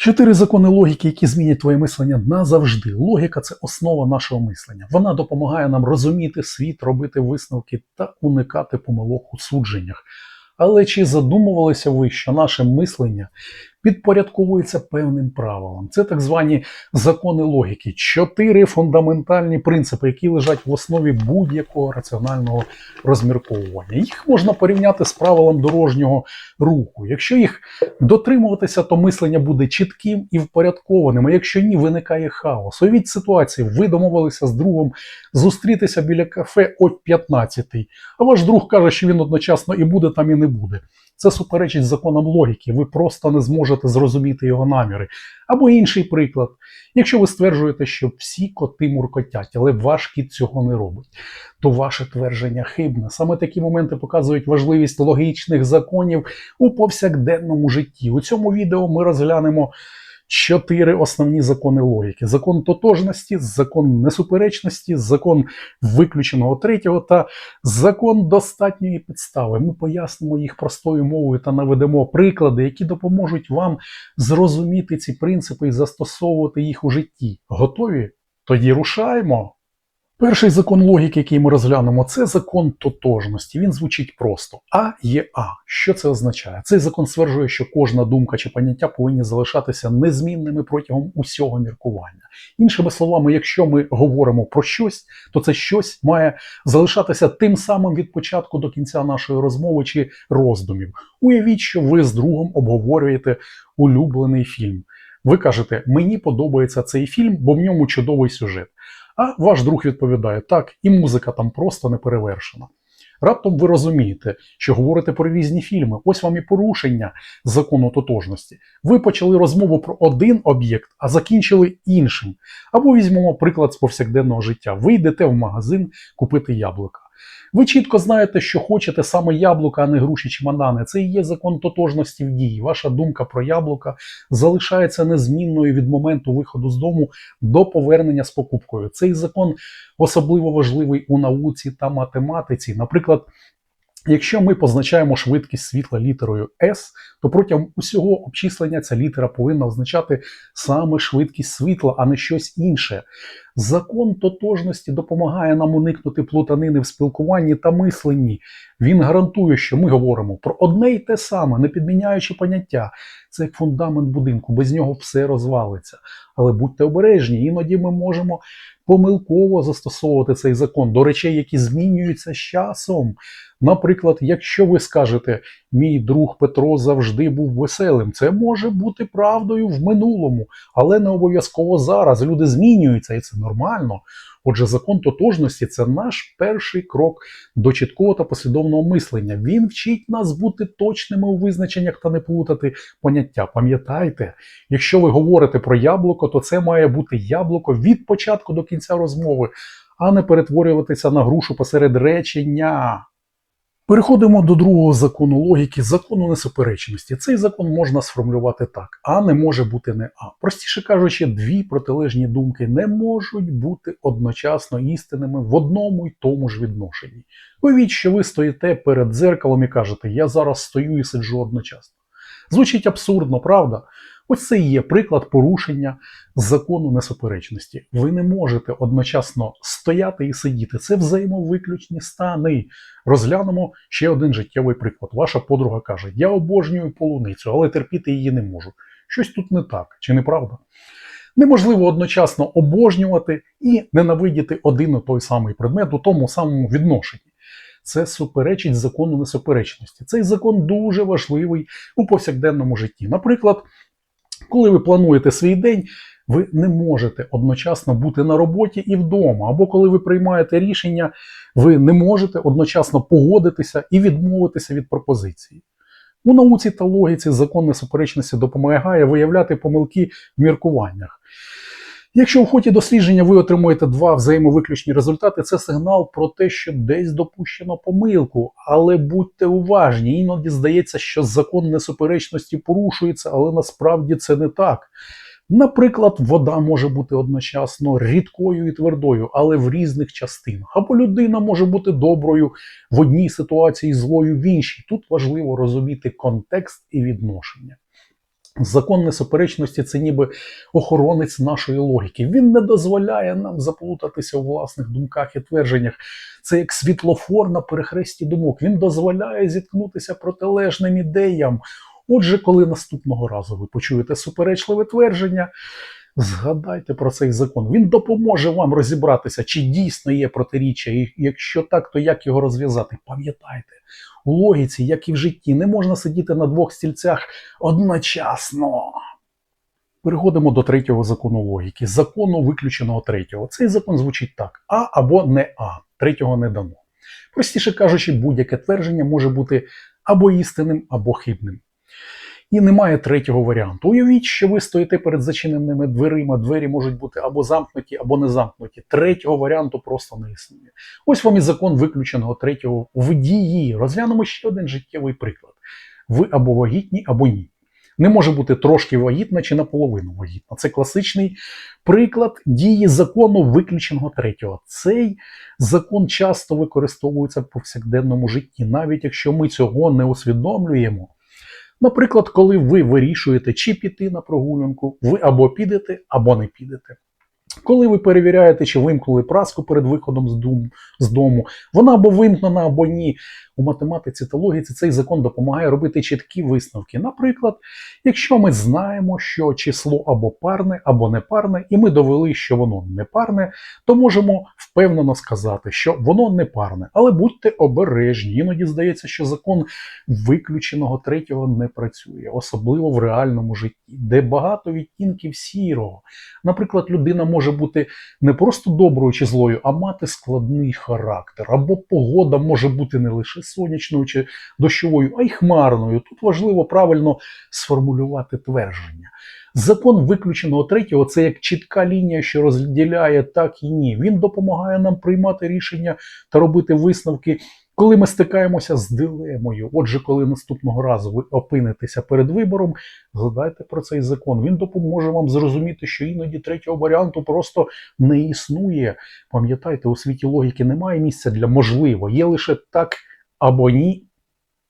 Чотири закони логіки, які змінять твоє мислення назавжди. Логіка це основа нашого мислення. Вона допомагає нам розуміти світ, робити висновки та уникати помилок у судженнях. Але чи задумувалися ви, що наше мислення підпорядковується певним правилам? Це так звані закони логіки, чотири фундаментальні принципи, які лежать в основі будь-якого раціонального розмірковування. Їх можна порівняти з правилом дорожнього руху. Якщо їх дотримуватися, то мислення буде чітким і впорядкованим. А якщо ні, виникає хаос. Уявіть ситуацію, ви домовилися з другом зустрітися біля кафе о 15-й, а ваш друг каже, що він одночасно і буде там, і не буде. Це суперечить законам логіки, ви просто не зможете зрозуміти його наміри. Або інший приклад. Якщо ви стверджуєте, що всі коти муркотять, але ваш кіт цього не робить, то ваше твердження хибне. Саме такі моменти показують важливість логічних законів у повсякденному житті. У цьому відео ми розглянемо чотири основні закони логіки: закон тотожності, закон несуперечності, закон виключеного третього та закон достатньої підстави. Ми пояснимо їх простою мовою та наведемо приклади, які допоможуть вам зрозуміти ці принципи і застосовувати їх у житті. Готові? Тоді рушаємо. Перший закон логіки, який ми розглянемо, це закон тотожності. Він звучить просто А є А. Що це означає? Цей закон стверджує, що кожна думка чи поняття повинні залишатися незмінними протягом усього міркування. Іншими словами, якщо ми говоримо про щось, то це щось має залишатися тим самим від початку до кінця нашої розмови чи роздумів. Уявіть, що ви з другом обговорюєте улюблений фільм. Ви кажете, мені подобається цей фільм, бо в ньому чудовий сюжет. А ваш друг відповідає, так, і музика там просто не перевершена. Раптом ви розумієте, що говорите про різні фільми. Ось вам і порушення закону тотожності. Ви почали розмову про один об'єкт, а закінчили іншим. Або візьмемо приклад з повсякденного життя. Ви йдете в магазин купити яблука. Ви чітко знаєте, що хочете саме яблука, а не груші чи банани. Це і є закон тотожності в дії. Ваша думка про яблука залишається незмінною від моменту виходу з дому до повернення з покупкою. Цей закон особливо важливий у науці та математиці. Наприклад, якщо ми позначаємо швидкість світла літерою S, то протягом усього обчислення ця літера повинна означати саме швидкість світла, а не щось інше. Закон тотожності допомагає нам уникнути плутанини в спілкуванні та мисленні. Він гарантує, що ми говоримо про одне й те саме, не підміняючи поняття. Це як фундамент будинку, без нього все розвалиться. Але будьте обережні, іноді ми можемо помилково застосовувати цей закон до речей, які змінюються з часом. Наприклад, якщо ви скажете, мій друг Петро завжди був веселим, це може бути правдою в минулому, але не обов'язково зараз. Люди змінюються, і це нормально. Отже, закон тотожності це наш перший крок до чіткого та послідовного мислення. Він вчить нас бути точними у визначеннях та не плутати поняття. Пам'ятайте, якщо ви говорите про яблуко, то це має бути яблуко від початку до кінця розмови, а не перетворюватися на грушу посеред речення. Переходимо до другого закону логіки, закону несуперечності. Цей закон можна сформулювати так: А не може бути не А. Простіше кажучи, дві протилежні думки не можуть бути одночасно істинними в одному й тому ж відношенні. Уявіть, що ви стоїте перед дзеркалом і кажете, я зараз стою і сиджу одночасно. Звучить абсурдно, правда? Ось це і є приклад порушення закону несуперечності. Ви не можете одночасно стояти і сидіти. Це взаємовиключні стани. Розглянемо ще один життєвий приклад. Ваша подруга каже: Я обожнюю полуницю, але терпіти її не можу. Щось тут не так, чи не правда? Неможливо одночасно обожнювати і ненавидіти один і той самий предмет у тому самому відношенні. Це суперечить закону несуперечності. Цей закон дуже важливий у повсякденному житті. Наприклад, коли ви плануєте свій день, ви не можете одночасно бути на роботі і вдома. Або коли ви приймаєте рішення, ви не можете одночасно погодитися і відмовитися від пропозиції. У науці та логіці закон несуперечності допомагає виявляти помилки в міркуваннях. Якщо в ході дослідження ви отримуєте два взаємовиключні результати, це сигнал про те, що десь допущено помилку. Але будьте уважні, іноді здається, що закон несуперечності порушується, але насправді це не так. Наприклад, вода може бути одночасно рідкою і твердою, але в різних частинах. Або людина може бути доброю в одній ситуації, злою в іншій. Тут важливо розуміти контекст і відношення. Закон несуперечності це ніби охоронець нашої логіки. Він не дозволяє нам заплутатися у власних думках і твердженнях. Це як світлофор на перехресті думок. Він дозволяє зіткнутися протилежним ідеям. Отже, коли наступного разу ви почуєте суперечливе твердження, згадайте про цей закон. Він допоможе вам розібратися, чи дійсно є протиріччя, і якщо так, то як його розв'язати. Пам'ятайте, у логіці, як і в житті, не можна сидіти на двох стільцях одночасно. Переходимо до третього закону логіки. Закону виключеного третього. Цей закон звучить так: А або не А. Третього не дано. Простіше кажучи, будь-яке твердження може бути або істинним, або хибним. І немає третього варіанту. Уявіть, що ви стоїте перед зачиненими дверима, двері можуть бути або замкнуті, або не замкнуті. Третього варіанту просто не існує. Ось вам і закон виключеного третього в дії. Розглянемо ще один життєвий приклад. Ви або вагітні, або ні. Не може бути трошки вагітна чи наполовину вагітна. Це класичний приклад дії закону виключеного третього. Цей закон часто використовується в повсякденному житті, навіть якщо ми цього не усвідомлюємо. Наприклад, коли ви вирішуєте, чи піти на прогулянку, ви або підете, або не підете. Коли ви перевіряєте, чи вимкнули праску перед виходом з, дум, з дому, вона або вимкнена, або ні. У математиці та логіці цей закон допомагає робити чіткі висновки. Наприклад, якщо ми знаємо, що число або парне, або непарне, і ми довели, що воно непарне, то можемо впевнено сказати, що воно непарне. Але будьте обережні. Іноді здається, що закон виключеного третього не працює, особливо в реальному житті, де багато відтінків сірого. Наприклад, людина може бути не просто доброю чи злою, а мати складний характер. Або погода може бути не лише сонячною чи дощовою, а й хмарною. Тут важливо правильно сформулювати твердження. Закон виключеного третього це як чітка лінія, що розділяє так і ні. Він допомагає нам приймати рішення та робити висновки. Коли ми стикаємося з дилемою, отже, коли наступного разу ви опинитеся перед вибором, згадайте про цей закон. Він допоможе вам зрозуміти, що іноді третього варіанту просто не існує. Пам'ятайте, у світі логіки немає місця для можливо, є лише так або ні.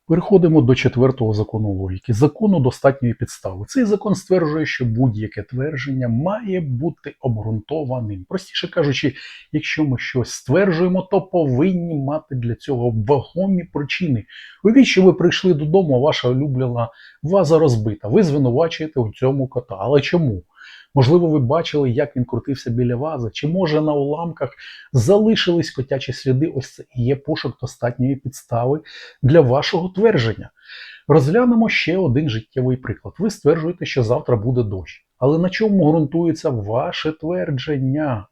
Переходимо до четвертого закону логіки закону достатньої підстави. Цей закон стверджує, що будь-яке твердження має бути обґрунтованим. Простіше кажучи, якщо ми щось стверджуємо, то повинні мати для цього вагомі причини. Уявіть, що ви прийшли додому, а ваша улюблена ваза розбита. Ви звинувачуєте у цьому кота. Але чому? Можливо, ви бачили, як він крутився біля вази, чи може на уламках залишились котячі сліди. Ось це і є пошук достатньої підстави для вашого твердження. Розглянемо ще один життєвий приклад. Ви стверджуєте, що завтра буде дощ. Але на чому ґрунтується ваше твердження?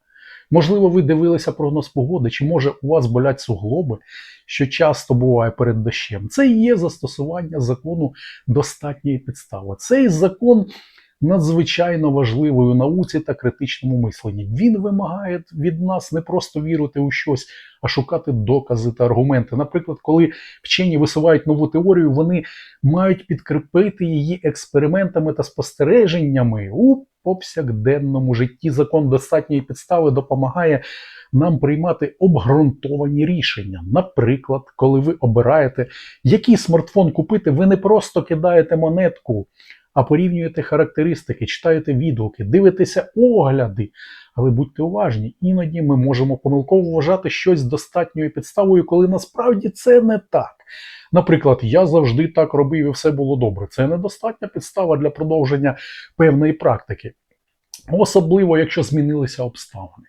Можливо, ви дивилися прогноз погоди, чи може у вас болять суглоби, що часто буває перед дощем. Це і є застосування закону достатньої підстави. Цей закон надзвичайно важливою науці та критичному мисленні. Він вимагає від нас не просто вірити у щось, а шукати докази та аргументи. Наприклад, коли вчені висувають нову теорію, вони мають підкріпити її експериментами та спостереженнями у повсякденному житті. Закон достатньої підстави допомагає. Нам приймати обґрунтовані рішення. Наприклад, коли ви обираєте, який смартфон купити, ви не просто кидаєте монетку, а порівнюєте характеристики, читаєте відгуки, дивитеся огляди. Але будьте уважні, іноді ми можемо помилково вважати щось достатньою підставою, коли насправді це не так. Наприклад, я завжди так робив і все було добре. Це недостатня підстава для продовження певної практики. Особливо, якщо змінилися обставини.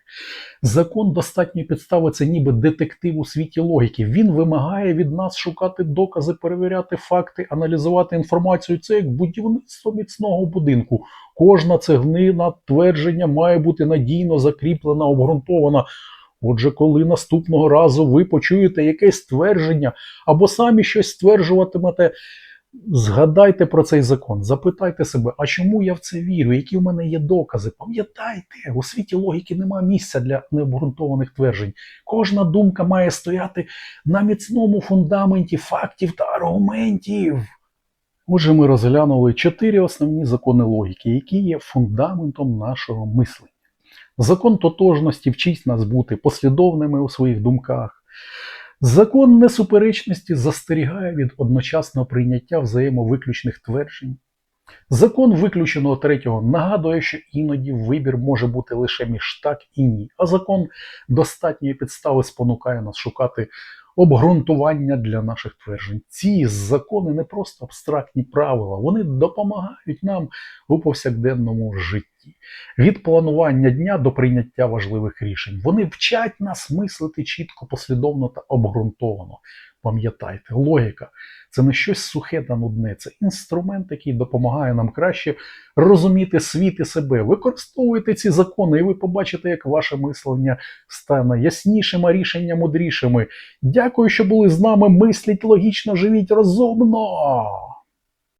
Закон достатньої підстави це ніби детектив у світі логіки. Він вимагає від нас шукати докази, перевіряти факти, аналізувати інформацію. Це як будівництво міцного будинку. Кожна цеглина твердження має бути надійно закріплена, обґрунтована. Отже, коли наступного разу ви почуєте якесь твердження або самі щось стверджуватимете. Згадайте про цей закон, запитайте себе, а чому я в це вірю, які в мене є докази. Пам'ятайте, у світі логіки немає місця для необґрунтованих тверджень. Кожна думка має стояти на міцному фундаменті фактів та аргументів. Отже, ми розглянули чотири основні закони логіки, які є фундаментом нашого мислення. Закон тотожності вчить нас бути послідовними у своїх думках. Закон несуперечності застерігає від одночасного прийняття взаємовиключних тверджень. Закон виключеного третього нагадує, що іноді вибір може бути лише між так і ні. А закон достатньої підстави спонукає нас шукати обґрунтування для наших тверджень. Ці закони не просто абстрактні правила, вони допомагають нам у повсякденному житті. Від планування дня до прийняття важливих рішень. Вони вчать нас мислити чітко, послідовно та обґрунтовано. Пам'ятайте, логіка це не щось сухе та нудне, це інструмент, який допомагає нам краще розуміти світ і себе. Використовуйте ці закони, і ви побачите, як ваше мислення стане яснішим, а рішення мудрішими. Дякую, що були з нами. Мисліть логічно, живіть розумно.